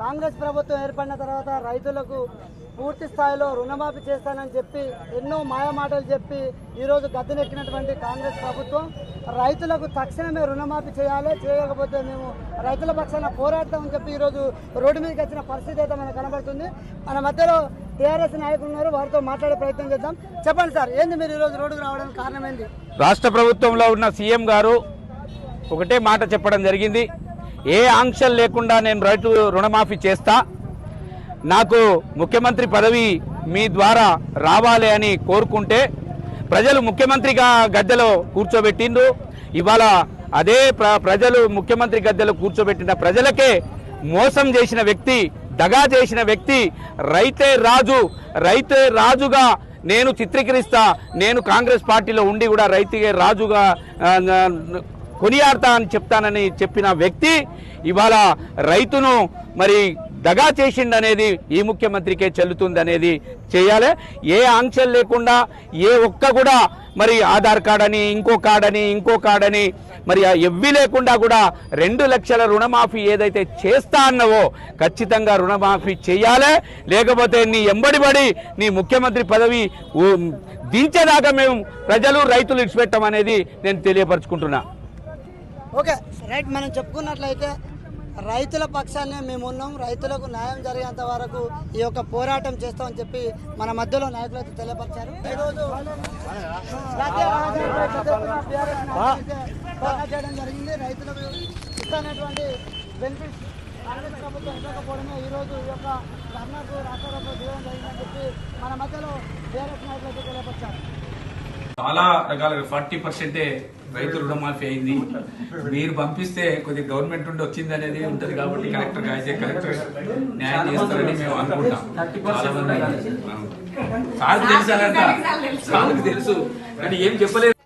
కాంగ్రెస్ ప్రభుత్వం ఏర్పడిన తర్వాత రైతులకు పూర్తి స్థాయిలో రుణమాఫీ చేస్తానని చెప్పి ఎన్నో మాయమాటలు చెప్పి ఈరోజు గద్దెనెక్కినటువంటి కాంగ్రెస్ ప్రభుత్వం రైతులకు తక్షణమే రుణమాఫీ చేయాలి చేయకపోతే మేము రైతుల పక్షాన పోరాడతామని చెప్పి ఈరోజు రోడ్డు మీదకి వచ్చిన పరిస్థితి అయితే మనకు కనబడుతుంది. మన మధ్యలో టీఆర్ఎస్ నాయకులు ఉన్నారు వారితో మాట్లాడే ప్రయత్నం చేద్దాం. చెప్పండి సార్ ఏంది మీరు ఈరోజు రోడ్డుకు రావడానికి కారణం ఏంది? రాష్ట్ర ప్రభుత్వంలో ఉన్న సీఎం గారు ఒకటే మాట చెప్పడం జరిగింది. ఏ ఆంక్షలు లేకుండా నేను రైతు రుణమాఫీ చేస్తా? నాకు ముఖ్యమంత్రి పదవి మీ ద్వారా రావాలి అని కోరుకుంటే ప్రజలు ముఖ్యమంత్రిగా గద్దెలో కూర్చోబెట్టిండు ఇవాళ అదే ప్ర- ప్రజలు ముఖ్యమంత్రి గద్దెలో కూర్చోబెట్టిన ప్రజలకే మోసం చేసిన వ్యక్తి దగా చేసిన వ్యక్తి రైతే రాజు రైతే రాజుగా నేను చిత్రీకరిస్తా. నేను కాంగ్రెస్ పార్టీలో ఉండి కూడా రైతుగా రాజుగా కొనియాడతా అని చెప్తానని చెప్పిన వ్యక్తి ఇవాళ రైతును మరి దగా చేసిండనేది ఈ ముఖ్యమంత్రికే చెల్లుతుంది అనేది చేయాలి. ఏ ఆంక్షలు లేకుండా ఏ ఒక్క కూడా మరి ఆధార్ కార్డ్ అని ఇంకో కార్డ్ అని ఇంకో కార్డ్ అని మరి ఎవ్వి లేకుండా కూడా రెండు లక్షల రుణమాఫీ ఏదైతే చేస్తా అన్నవో ఖచ్చితంగా రుణమాఫీ చేయాలి. లేకపోతే నీ ఎంబడిబడి నీ ముఖ్యమంత్రి పదవి దించేదాకా మేము ప్రజలు రైతులు ఇడిచిపెట్టమనేది నేను తెలియపరచుకుంటున్నా. ఓకే. రైట్ మనం చెప్పుకున్నట్లయితే రైతుల పక్షాన్నే మేము ఉన్నాం. రైతులకు న్యాయం జరిగేంత వరకు ఈ యొక్క పోరాటం చేస్తామని చెప్పి మన మధ్యలో నాయకులు అయితే తెలియపరిచారు. ఈరోజు చేయడం జరిగింది. రైతులకు ఇస్తున్నటువంటి బెనిఫిట్స్ కాంగ్రెస్ ప్రభుత్వం ఇవ్వకపోవడమే ఈరోజు ఈ యొక్క ధర్నాకు రాష్ట్రంలో దిగడం జరిగిందని చెప్పి మన మధ్యలో బీఆర్ఎస్ నాయకులు అయితే తెలియపరిచారు. చాలా రకాల ఫార్టీ పర్సెంటే రైతు రుణమాఫీ అయింది. మీరు పంపిస్తే కొద్ది గవర్నమెంట్ నుండి వచ్చింది అనేది ఉంటది కాబట్టి కలెక్టర్ అయితే కలెక్టర్ న్యాయం చేస్తారని మేము అనుకుంటాం. చాలా మంది. సార్కు సార్కు తెలుసు. కానీ ఏం చెప్పలేదు.